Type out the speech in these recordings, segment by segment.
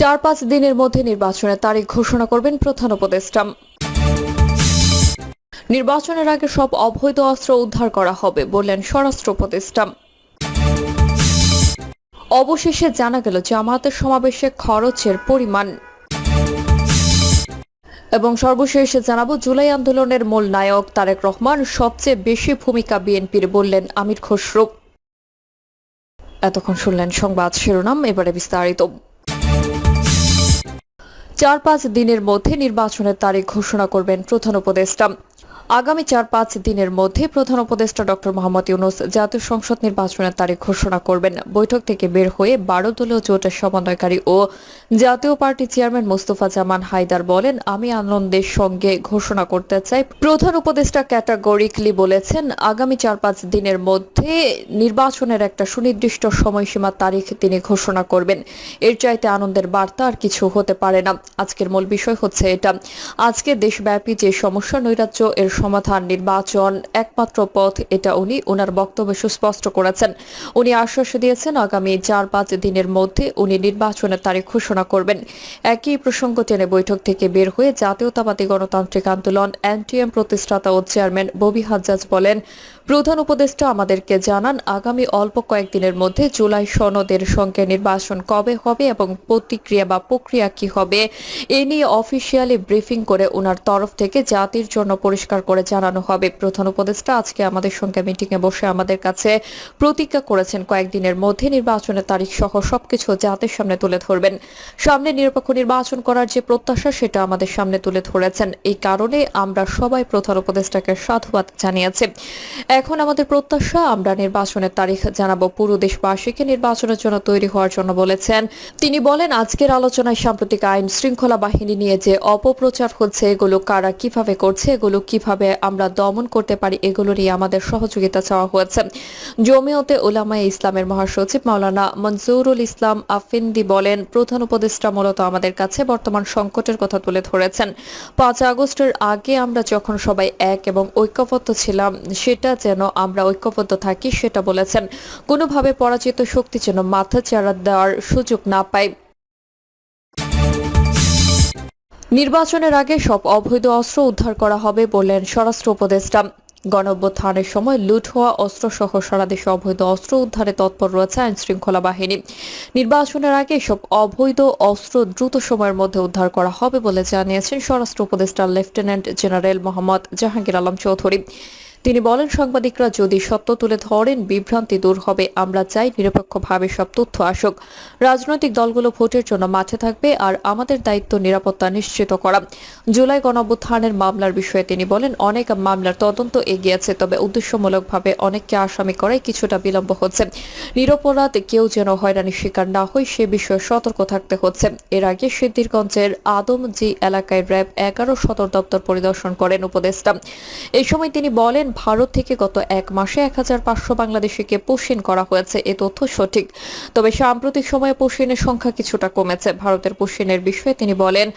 চার পাঁচ দিনের মধ্যে নির্বাচনের তারিখ ঘোষণা করবেন প্রধান উপদেষ্টা। নির্বাচনের আগে সব অবৈধ অস্ত্র উদ্ধার করা হবে বললেন স্বরাষ্ট্র উপদেষ্টা। অবশেষে জানা গেল, জামায়াতের সমাবেশে খরচের পরিমাণ। এবং সর্বশেষ জানাব, জুলাই আন্দোলনের মূল নায়ক তারেক রহমান সবচেয়ে বেশি ভূমিকা বিএনপির বললেন আমির খসরু। এতক্ষণ শুনলেন সংবাদ শিরোনাম, এবারে বিস্তারিত। চার পাঁচ দিনের মধ্যে নির্বাচনের তারিখ ঘোষণা করবেন প্রধান উপদেষ্টা। আগামী চার পাঁচ দিনের মধ্যে প্রধান উপদেষ্টা ডক্টর মোহাম্মদ ইউনুস জাতীয় সংসদ নির্বাচনের তারিখ ঘোষণা করবেন। বৈঠক থেকে বের হয়ে বারো দলীয় জোটের সমন্বয়কারী ও জাতীয় পার্টি চেয়ারম্যান মোস্তফা জামান হায়দার বলেন, আমি আনন্দের সঙ্গে ঘোষণা করতে চাই। প্রধান উপদেষ্টা ক্যাটাগরিকলি বলেছেন, আগামী চার পাঁচ দিনের মধ্যে নির্বাচনের একটা সুনির্দিষ্ট সময়সীমা তারিখ তিনি ঘোষণা করবেন। এর চাইতে আনন্দের বার্তা আর কিছু হতে পারে না। আজকের মূল বিষয় হচ্ছে এটা। আজকে দেশব্যাপী যে সমস্যা, নৈরাজ্য এর সমাধান নির্বাচন একমাত্র পথ, এটা উনি ওনার বক্তব্যে সুস্পষ্ট করেছেন। উনি আশ্বাস দিয়েছেন আগামী চার পাঁচ দিনের মধ্যে উনি নির্বাচনের তারিখ ঘোষণা করবেন। একই প্রসঙ্গ টেনে বৈঠক থেকে বের হয়ে জাতীয়তাবাদী গণতান্ত্রিক আন্দোলন, এনটিএম প্রতিষ্ঠাতা ও চেয়ারম্যান ববি হাজ্জাজ বলেন, প্রধান উপদেষ্টা আমাদেরকে জানান, আগামী অল্প কয়েকদিনের মধ্যে জুলাই সনদের সঙ্গে নির্বাচন কবে হবে এবং প্রতিক্রিয়া বা প্রক্রিয়া কি হবে, এ নিয়ে অফিসিয়ালি ব্রিফিং করে ওনার তরফ থেকে জাতির জন্য পরিষ্কার করে জানানো হবে। প্রধান উপদেষ্টা আজকে আমাদের সঙ্গে মিটিং এ বসে আমাদের কাছে প্রতিজ্ঞা করেছেন। কয়েকদিনের মধ্যে নির্বাচনের তারিখ সহ সবকিছু জাতির সামনে তুলে ধরবেন। সামনে নিরপেক্ষ নির্বাচন করার যে প্রত্যাশা, সেটা আমাদের সামনে তুলে ধরেছেন। এই কারণে আমরা সবাই প্রধান উপদেষ্টাকে সাধুবাদ জানিয়েছি। এখন আমাদের প্রত্যাশা, আমরা নির্বাচনের তারিখ জানাব। পুরো দেশবাসীকে নির্বাচনের জন্য তৈরি হওয়ার জন্য বলেছেন। তিনি বলেন, আজকের আলোচনায় সাম্প্রতিক আইন শৃঙ্খলা বাহিনী নিয়ে যে অপপ্রচার হচ্ছে, এগুলো কারা কীভাবে করছে, এগুলো কীভাবে আমরা দমন করতে পারি এগুলো নিয়ে আমাদের সহযোগিতা চাওয়া হয়েছে। জমিয়তে ওলামায়ে ইসলামের মহাসচিব মাওলানা মনজুরুল ইসলাম আফিন্দি বলেন, প্রধান উপদেষ্টা মূলত আমাদের কাছে বর্তমান সংকটের কথা তুলে ধরেছেন। পাঁচ আগস্টের আগে আমরা যখন সবাই এক এবং ঐক্যবদ্ধ ছিলাম, সেটা যেন আমরা ঐক্যবদ্ধ থাকি সেটা বলেছেন। কোনোভাবে পরাজিত শক্তি যেন মাথা চাড়া দেওয়ার সুযোগ না পায়। নির্বাচনের আগে সব অবৈধ অস্ত্র উদ্ধার করা হবে বললেন স্বরাষ্ট্র উপদেষ্টা। গণঅভ্যুত্থানের সময় লুট হওয়া অস্ত্রসহ সারা দেশে অবৈধ অস্ত্র উদ্ধারে তৎপর রয়েছে আইন শৃঙ্খলা বাহিনী। নির্বাচনের আগে সব অবৈধ অস্ত্র দ্রুত সময়ের মধ্যে উদ্ধার করা হবে বলে জানিয়েছেন স্বরাষ্ট্র উপদেষ্টা লেফটেন্যান্ট জেনারেল মোহাম্মদ জাহাঙ্গীর আলম চৌধুরী। তিনি বলেন, সাংবাদিকরা যদি সত্য তুলে ধরেন, বিভ্রান্তি দূর হবে। আমরা চাই নিরপেক্ষভাবে সব তথ্য আসুক। রাজনৈতিক দলগুলো ভোটের জন্য মাঠে থাকবে আর আমাদের দায়িত্ব নিরাপত্তা নিশ্চিত করা। জুলাই গণঅভ্যুত্থানের মামলার বিষয়ে তিনি বলেন, অনেক মামলার তদন্ত এগিয়েছে, তবে উদ্দেশ্যমূলকভাবে অনেককে আসামি করায় কিছুটা বিলম্ব হচ্ছে। নিরপরাধ কেউ যেন হয়রানির শিকার না হয়, সে বিষয়ে সতর্ক থাকতে হচ্ছে। এর আগে সিদ্ধিরগঞ্জের আদমজি এলাকায় র্যাব এগারো সদর দপ্তর পরিদর্শন করেন উপদেষ্টা। এই সময় তিনি বলেন ভারত থেকে গত এক মাসে এক হাজার পাঁচশো বাংলাদেশিকে পুষিন করা হয়েছে। এ তথ্য সঠিক। তবে সাম্প্রতিক সময়ে পুষিনের সংখ্যা কিছুটা কমেছে। ভারতের পুষিনের বিষয়ে তিনি বলেন,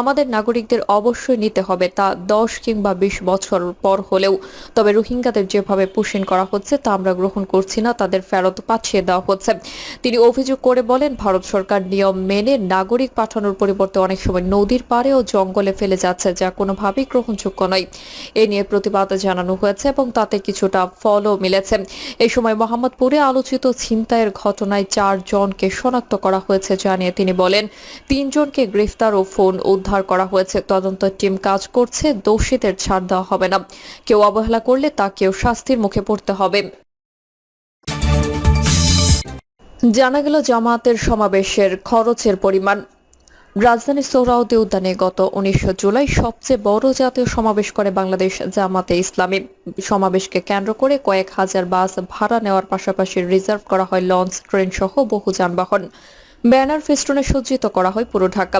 আমাদের নাগরিকদের অবশ্যই নিতে হবে তা দশ কিংবা বিশ বছর পর হলেও। তবে রোহিঙ্গাদের যেভাবে পুষিন করা হচ্ছে তা আমরা গ্রহণ করছি না, তাদের ফেরত পাঠিয়ে দেওয়া হচ্ছে। তিনি অভিযোগ করে বলেন, ভারত সরকার নিয়ম মেনে নাগরিক পাঠানোর পরিবর্তে অনেক সময় নদীর পাড়ে ও জঙ্গলে ফেলে যাচ্ছে, যা কোনোভাবেই গ্রহণযোগ্য নয়। এ নিয়ে প্রতিবাদ জানানো হয়েছে। এবং তাতে কিছুটা ফলও মিলেছে। এই সময় মোহাম্মদপুরে আলোচিত ছিনতাইয়ের ঘটনায় চার জনকে শনাক্ত করা হয়েছে জানিয়ে তিনি বলেন, তিনজনকে গ্রেফতার ও ফোন উদ্ধার করা হয়েছে। তদন্ত টিম কাজ করছে, দোষীদের ছাড় দেওয়া হবে না। কেউ অবহেলা করলে তাকেও শাস্তির মুখে পড়তে হবে। জানা গেল, জামায়াতের সমাবেশের খরচের পরিমাণ রাজধানীর সোহরাউদ্দি উদ্যানে গত উনিশশো জুলাই সবচেয়ে বড় জাতীয় সমাবেশ করে বাংলাদেশ জামাতে ইসলামী। সমাবেশকে কেন্দ্র করে কয়েক হাজার বাস ভাড়া নেওয়ার পাশাপাশি রিজার্ভ করা হয় লঞ্চ ট্রেন সহ বহু যানবাহন। ব্যানার ফেস্টুনে সজ্জিত করা হয় পুরো ঢাকা।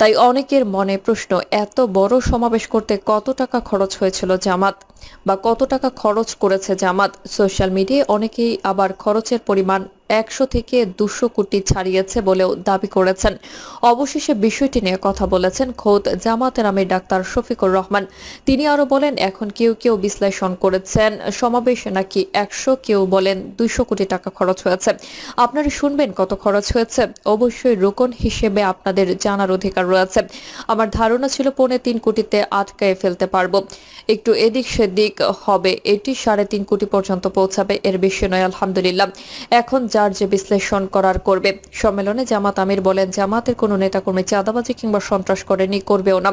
তাই অনেকের মনে প্রশ্ন, এত বড় সমাবেশ করতে কত টাকা খরচ হয়েছিল জামাত? বা কত টাকা খরচ করেছে জামাত? সোশ্যাল মিডিয়ায় অনেকেই আবার খরচের পরিমাণ একশো থেকে দুশো কোটি ছাড়িয়েছে বলেও দাবি করেছেন। অবশেষে বিষয়টি নিয়ে কথা বলেছেন খোদ জামাতের আমির ডাক্তার শফিকুর রহমান। তিনি আরও বলেন, এখন কেউ কেউ বিশ্লেষণ করেছেন, সমাবেশ নাকি একশো, কেউ বলেন দুইশো কোটি টাকা খরচ হয়েছে। আপনারা শুনবেন কত খরচ হয়েছে। অবশ্যই রোকন হিসেবে আপনাদের জানার অধিকার রয়েছে। আমার ধারণা ছিল পৌনে তিন কোটিতে আটকায় ফেলতে পারব। একটু এদিক সেদিক হবে, এটি সাড়ে তিন কোটি পর্যন্ত পৌঁছাবে, এর বেশি নয়, আলহামদুলিল্লাহ। এখন যার যে বিশ্লেষণ করার করবে। সম্মেলনে জামাত আমির বলেন, জামাতের কোনো নেতাকর্মী চাঁদাবাজি কিংবা সন্ত্রাস করেনি, করবেও না।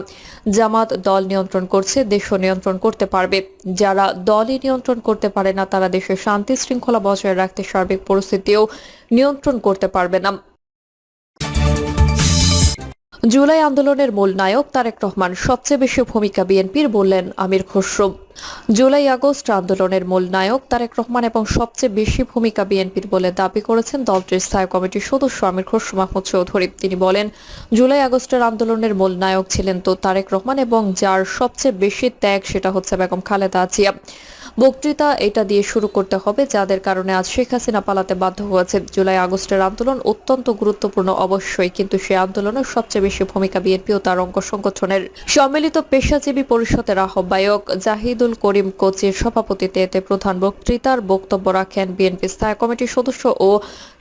জামাত দল নিয়ন্ত্রণ করছে দেশও নিয়ন্ত্রণ করতে পারবে। যারা দলই নিয়ন্ত্রণ করতে পারে না, তারা দেশের শান্তি শৃঙ্খলা বজায় রাখতে সার্বিক পরিস্থিতিও নিয়ন্ত্রণ করতে পারবে না। জুলাই আন্দোলনের মূল নায়ক তারেক রহমান সবচেয়ে বেশি ভূমিকা বিএনপির বললেন আমির খসরু। জুলাই আগস্ট আন্দোলনের মূল নায়ক তারেক রহমান এবং সবচেয়ে বেশি ভূমিকা বিএনপির বলে দাবি করেছেন দলটির স্থায়ী কমিটির সদস্য আমির খসরু মাহমুদ চৌধুরী। তিনি বলেন, জুলাই আগস্টের আন্দোলনের মূল নায়ক ছিলেন তো তারেক রহমান এবং যার সবচেয়ে বেশি ত্যাগ সেটা হচ্ছে বেগম খালেদা জিয়া। বক্তৃতা এটা দিয়ে শুরু করতে হবে, যাদের কারণে আজ শেখ হাসিনা পালাতে বাধ্য হয়েছে। জুলাই আগস্টের আন্দোলন অত্যন্ত গুরুত্বপূর্ণ, অবশ্যই, কিন্তু সেই আন্দোলনের সবচেয়ে বেশি ভূমিকা বিএনপি ও তার অঙ্গ সংগঠনের। সম্মিলিত পেশাজীবী পরিষদের আহ্বায়ক জাহিদুল করিম কোচির সভাপতিতে এতে প্রধান বক্তৃতার বক্তব্য রাখেন বিএনপি স্থায়ী কমিটির সদস্য ও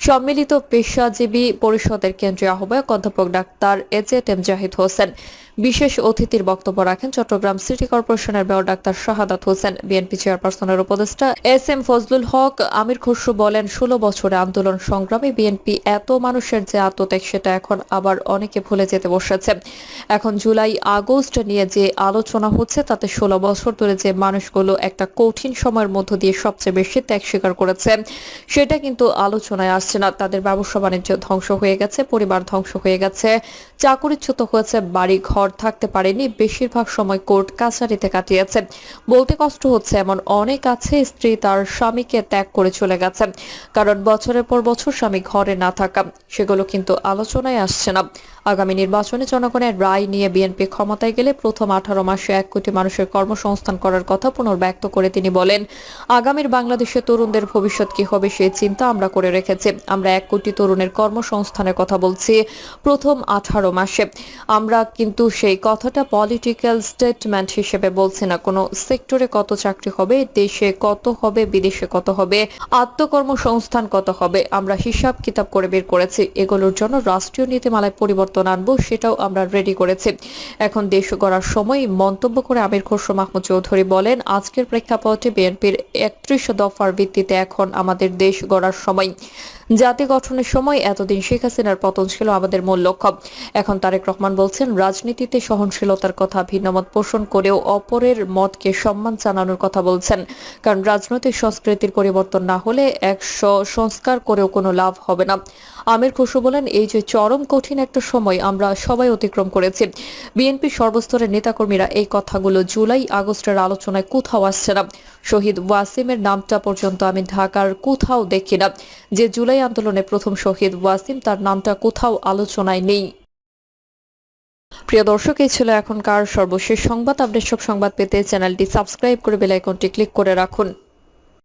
সম্মিলিত পেশাজীবী পরিষদের কেন্দ্রীয় আহ্বায়ক অধ্যাপক ডাক্তার এজেট এম জাহিদ হোসেন। বিশেষ অতিথির বক্তব্য রাখেন চট্টগ্রাম সিটি কর্পোরেশনের mayor doctor Shahadat Hossain, BNP চেয়ারপারসনের উপদেষ্টা এস এম ফজলুল হক, আমির খসরু বলেন, ষোলো বছরে আন্দোলন সংগ্রামে বিএনপি এত মানুষের যে আত্মত্যাগ, সেটা এখন আবার অনেকে ভুলে যেতে বসেছে। এখন জুলাই আগস্ট নিয়ে যে আলোচনা হচ্ছে, তাতে ষোলো বছর ধরে যে মানুষগুলো একটা কঠিন সময়ের মধ্য দিয়ে সবচেয়ে বেশি ত্যাগ স্বীকার করেছে, সেটা কিন্তু আলোচনায় আসছে না। তাদের ব্যবসা বাণিজ্য ধ্বংস হয়ে গেছে, পরিবার ধ্বংস হয়ে গেছে, চাকুরিচ্যুত হয়েছে বাড়ি ঘর থাকতে পারেনি, বেশিরভাগ সময় কোর্ট কাছারিতে কাটিয়েছে। বলতে কষ্ট হচ্ছে এমন অনেক আছে, স্ত্রী তার স্বামীকে ত্যাগ করে চলে গেছে। কারণ বছরের পর বছর স্বামী ঘরে না থাকা, সেগুলো কিন্তু আলোচনায় আসছে না। আগামী নির্বাচনে জনগণের রায় নিয়ে বিএনপি ক্ষমতায় গেলে প্রথম আঠারো মাসে এক কোটি মানুষের কর্মসংস্থান করার কথা পুনর্ব্যক্ত করে তিনি বলেন, আগামীর বাংলাদেশের তরুণদের ভবিষ্যৎ কি হবে সেই চিন্তা আমরা করে রেখেছি। আমরা এক কোটি তরুণের কর্মসংস্থানের কথা বলছি প্রথম আঠারো মাসে। আমরা কিন্তু সেই কথাটা পলিটিক্যাল স্টেটমেন্ট হিসেবে বলছি না। কোনো সেক্টরে কত চাকরি হবে, দেশে কত হবে, বিদেশে কত হবে, আত্মকর্মসংস্থান কত হবে, আমরা হিসাব কিতাব করে বের করেছি, এগুলোর জন্য রাষ্ট্রীয় নীতিমালায় পরিবর্তন আনব, সেটাও আমরা রেডি করেছি। এখন দেশ গড়ার সময় মন্তব্য করে আমির খসরু মাহমুদ চৌধুরী বলেন, আজকের প্রেক্ষাপটে বিএনপির একত্রিশ দফার ভিত্তিতে এখন আমাদের দেশ গড়ার সময়। জাতি গঠনের সময় এতদিন শেখ হাসিনার পতন ছিল আমাদের মূল লক্ষ্য। এখন তারেক রহমান বলছেন, রাজনীতিতে সহনশীলতার কথা ভিন্নমত পোষণ করেও অপরের মতকে সম্মান জানানোর কথা বলছেন। কারণ রাজনৈতিক সংস্কৃতির পরিবর্তন না হলে একশো সংস্কার করেও কোনো লাভ হবে না। আমির খসরু বলেন, এই যে চরম কঠিন একটা সময় আমরা সবাই অতিক্রম করেছি। বিএনপি সর্বস্তরের নেতাকর্মীরা এই কথাগুলো জুলাই আগস্টের আলোচনায় কোথাও আসছে না। শহীদ ওয়াসিমের নামটা পর্যন্ত আমি ঢাকার কোথাও দেখি না। যে জুলাই আন্দোলনে প্রথম শহীদ ওয়াসিম, তার নামটা কোথাও আলোচনায় নেই। প্রিয় দর্শক, এই ছিল এখনকার সর্বশেষ সংবাদ। আপডেট সব সংবাদ পেতে চ্যানেলটি সাবস্ক্রাইব করে বেল আইকনটি ক্লিক করে রাখুন।